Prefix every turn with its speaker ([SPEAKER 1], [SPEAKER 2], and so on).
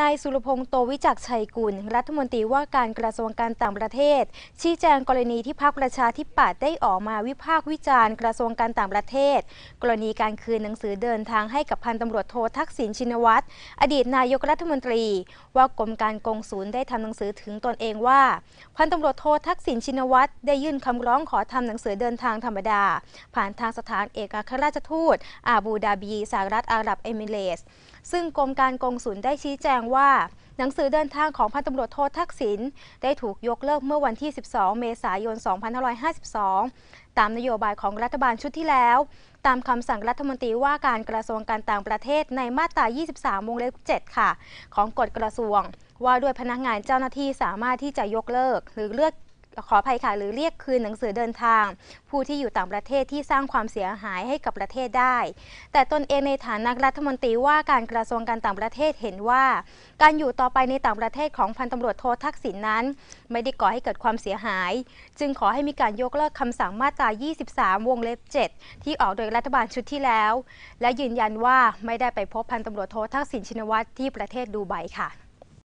[SPEAKER 1] นายสุรพงษ์โตวิจักชัยกุล รัฐมนตรีว่าการกระทรวงการต่างประเทศ ชี้แจงกรณีที่พรรคประชาธิปัตย์ได้ออกมาวิพากษ์วิจารณ์กระทรวงการต่างประเทศ กรณีการคืนหนังสือเดินทางให้กับพันตำรวจโททักษิณชินวัตรอดีตนายกรัฐมนตรี ว่ากรมการกงศูนย์ได้ทำหนังสือถึงตนเองว่า พันตำรวจโททักษิณชินวัตรได้ยื่นคำร้องขอทำหนังสือเดินทางธรรมดา ผ่านทางสถานเอกอัครราชทูตอาบูดาบีสหรัฐอาหรับเอมิเรตส์ ซึ่งกรมการกงสุลได้ชี้แจงว่า หนังสือเดินทางของพันตำรวจโททักษิณได้ถูกยกเลิกเมื่อวันที่ 12 เมษายน 2552 ตามนโยบายของรัฐบาลชุดที่แล้ว ตามคำสั่งรัฐมนตรีว่าการกระทรวงการต่างประเทศในมาตรา 23วงเล็บ7ค่ะ ของกฎกระทรวง ว่าด้วยพนักงานเจ้าหน้าที่สามารถที่จะยกเลิก หรือเลือก ขออภัยค่ะ หรือเรียกคืนหนังสือเดินทาง ผู้ที่อยู่ต่างประเทศที่สร้างความเสียหายให้กับประเทศได้ แต่ตนเองในฐานะรัฐมนตรีว่าการกระทรวงการต่างประเทศเห็นว่า การอยู่ต่อไปในต่างประเทศของพันตำรวจโททักษิณนนั้น ไม่ได้ก่อให้เกิดความเสียหาย จึงขอให้มีการยกเลิกคำสั่งมาตรา 23 วงเล็บ 7 ที่ออกโดยรัฐบาลชุดที่แล้ว และยืนยันว่าไม่ได้ไปพบพันตำรวจโททักษิณชินวัตรที่ประเทศดูไบค่ะ